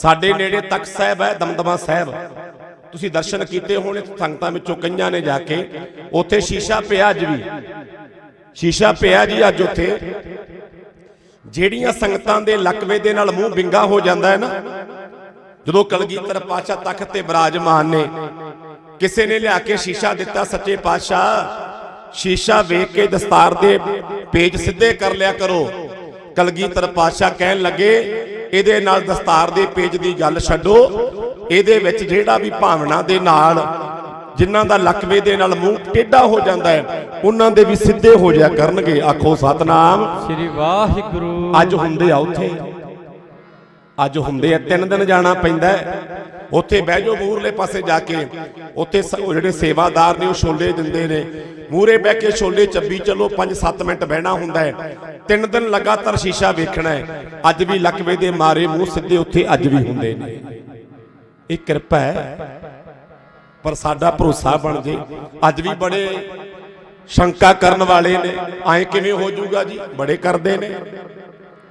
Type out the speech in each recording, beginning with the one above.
ਸਾਡੇ ਨੇੜੇ ਤਖਤ ਸਾਹਿਬ ਹੈ, ਦਮਦਮਾ ਸਾਹਿਬ। ਤੁਸੀਂ ਦਰਸ਼ਨ ਕੀਤੇ ਹੋਣੇ, ਸੰਗਤਾਂ ਵਿੱਚੋਂ ਕਈਆਂ ਨੇ ਜਾ ਕੇ। ਉੱਥੇ ਸ਼ੀਸ਼ਾ ਪਿਆ ਅੱਜ ਵੀ। ਸ਼ੀਸ਼ਾ ਪਿਆ ਜੀ ਅੱਜ ਉੱਥੇ। ਜਿਹੜੀਆਂ ਸੰਗਤਾਂ ਦੇ ਲਕਵੇ ਦੇ ਨਾਲ ਮੂੰਹ ਵਿੰਗਾ ਹੋ ਜਾਂਦਾ ਹੈ ਨਾ, ਜਦੋਂ ਕਲਗੀਧਰ ਪਾਸ਼ਾ ਤਖਤ ਤੇ ਬਿਰਾਜਮਾਨ ਨੇ, ਕਿਸੇ ਨੇ ਲਿਆ ਕੇ ਸ਼ੀਸ਼ਾ ਦਿੱਤਾ ਸੱਚੇ ਪਾਤਸ਼ਾਹ, ਸ਼ੀਸ਼ਾ ਵੇਖ ਕੇ ਦਸਤਾਰ ਦੇ ਪੇਜ ਸਿੱਧੇ ਕਰ ਲਿਆ ਕਰੋ। ਕਲਗੀਧਰ ਪਾਸ਼ਾ ਕਹਿਣ ਲੱਗੇ ਇਹਦੇ ਨਾਲ ਦਸਤਾਰ ਦੇ ਪੇਜ ਦੀ ਗੱਲ ਛੱਡੋ। ਇਹਦੇ ਵਿੱਚ ਜਿਹੜਾ ਵੀ ਭਾਵਨਾ ਦੇ ਨਾਲ ਜਿਨ੍ਹਾਂ ਦਾ ਲਕਵੇ ਦੇ ਨਾਲ ਮੂੰਹ ਟੇਢਾ ਹੋ ਜਾਂਦਾ ਹੈ ਉਹਨਾਂ ਦੇ ਵੀ ਸਿੱਧੇ ਹੋ ਜਾਇਆ ਕਰਨਗੇ। ਆਖੋ ਸਤਨਾਮ। ਸ੍ਰੀ ਵਾਹਿਗੁਰੂ। ਅੱਜ ਹੁੰਦੇ ਆ ਉੱਥੇ। ਅੱਜ ਹੁੰਦੇ ਆ, ਤਿੰਨ ਦਿਨ ਜਾਣਾ ਪੈਂਦਾ ਉੱਥੇ ਬਹਿ ਜਾਓ ਮੂਹਰਲੇ ਪਾਸੇ ਜਾ ਕੇ। ਉੱਥੇ ਜਿਹੜੇ ਸੇਵਾਦਾਰ ਨੇ, ਉਹ ਛੋਲੇ ਦਿੰਦੇ ਨੇ। ਮੂਹਰੇ ਬਹਿ ਕੇ ਛੋਲੇ ਚੱਬੀ, ਚਲੋ 5-7 ਮਿੰਟ ਬਹਿਣਾ ਹੁੰਦਾ ਹੈ। ਤਿੰਨ ਦਿਨ ਲਗਾਤਾਰ ਸ਼ੀਸ਼ਾ ਵੇਖਣਾ ਹੈ। ਅੱਜ ਵੀ ਲਕਵੇ ਦੇ ਮਾਰੇ ਮੂੰਹ ਸਿੱਧੇ ਉੱਥੇ ਅੱਜ ਵੀ ਹੁੰਦੇ ਨੇ। ਇਹ ਕਿਰਪਾ ਹੈ। ਪਰ ਸਾਡਾ ਭਰੋਸਾ ਬਣ ਜੇ। ਅੱਜ ਵੀ ਬੜੇ ਸ਼ੰਕਾ ਕਰਨ ਵਾਲੇ ਨੇ। ਐ ਕਿਵੇਂ ਹੋ ਜਾਊਗਾ ਜੀ? ਬੜੇ ਕਰਦੇ ਨੇ।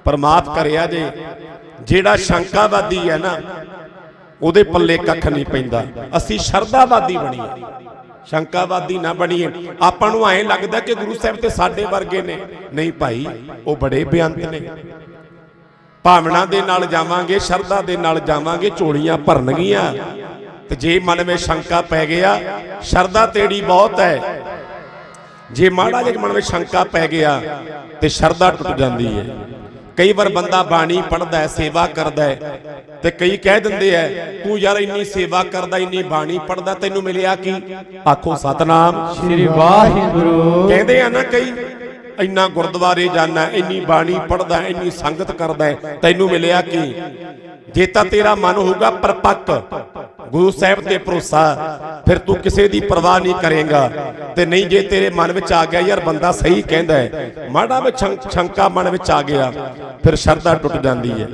ਪਰ ਮਾਫ ਕਰਿਆ ਜੇ ਜਿਹੜਾ ਸ਼ੰਕਾਵਾਦੀ ਹੈ ਨਾ ਉਹਦੇ ਪੱਲੇ ਕੱਖ ਨਹੀਂ ਪੈਂਦਾ। ਅਸੀਂ ਸ਼ਰਧਾਵਾਦੀ ਬਣੀਏ। ਸ਼ੰਕਾਵਾਦੀ ਨਾ ਬਣੀਏ। ਆਪਾਂ ਨੂੰ ਐਂ ਲੱਗਦਾ ਕਿ ਗੁਰੂ ਸਾਹਿਬ ਤੇ ਸਾਡੇ ਵਰਗੇ ਨੇ। ਨਹੀਂ ਭਾਈ ਉਹ ਬੜੇ ਬੇਅੰਤ ਨੇ। ਭਾਵਨਾ ਦੇ ਨਾਲ ਜਾਵਾਂਗੇ ਸ਼ਰਧਾ ਦੇ ਨਾਲ ਜਾਵਾਂਗੇ ਝੋਲੀਆਂ ਭਰਨਗੀਆਂ। ਤੇ ਜੇ ਮਨ ਵਿੱਚ ਸ਼ੰਕਾ ਪੈ ਗਿਆ ਸ਼ਰਧਾ ਤੇੜੀ ਬਹੁਤ ਹੈ। ਜੇ ਮਾੜਾ ਜਿਹਾ ਮਨ ਵਿੱਚ ਸ਼ੰਕਾ ਪੈ ਗਿਆ ਤੇ ਸ਼ਰਧਾ ਟੁੱਟ ਜਾਂਦੀ ਹੈ। ਕਈ ਵਾਰ ਬੰਦਾ ਬਾਣੀ ਪੜਦਾ ਹੈ ਸੇਵਾ ਕਰਦਾ ਹੈ ਤੇ ਕਈ ਕਹਿ ਦਿੰਦੇ ਐ ਤੂੰ ਯਾਰ ਇੰਨੀ ਸੇਵਾ ਕਰਦਾ ਇੰਨੀ ਬਾਣੀ ਪੜਦਾ ਤੈਨੂੰ ਮਿਲਿਆ ਕੀ? ਆਖੋ ਸਤਨਾਮ। ਸ੍ਰੀ ਵਾਹਿਗੁਰੂ। ਕਹਿੰਦੇ ਆ ਨਾ ਕਈ ਇੰਨਾ ਗੁਰਦੁਆਰੇ ਜਾਣਾ ਇੰਨੀ ਬਾਣੀ ਪੜਦਾ ਇੰਨੀ ਸੰਗਤ ਕਰਦਾ ਤੈਨੂੰ ਮਿਲਿਆ ਕੀ? ਜੇ ਤਾਂ ਤੇਰਾ ਮਨ ਹੋਊਗਾ ਪਰਪੱਕ ਗੁਰੂ ਸਾਹਿਬ ਤੇ ਭਰੋਸਾ, ਫਿਰ ਤੂੰ ਕਿਸੇ ਦੀ ਪਰਵਾਹ ਨਹੀਂ ਕਰੇਗਾ। ਤੇ ਨਹੀਂ ਜੇ ਤੇਰੇ ਮਨ ਵਿੱਚ ਆ ਗਿਆ, ਯਾਰ ਬੰਦਾ ਸਹੀ ਕਹਿੰਦਾ ਹੈ। ਮਾੜਾ ਵਿੱਚ ਸ਼ੰਕਾ ਮਨ ਵਿੱਚ ਆ ਗਿਆ, ਫਿਰ ਸ਼ਰਧਾ ਟੁੱਟ ਜਾਂਦੀ ਹੈ।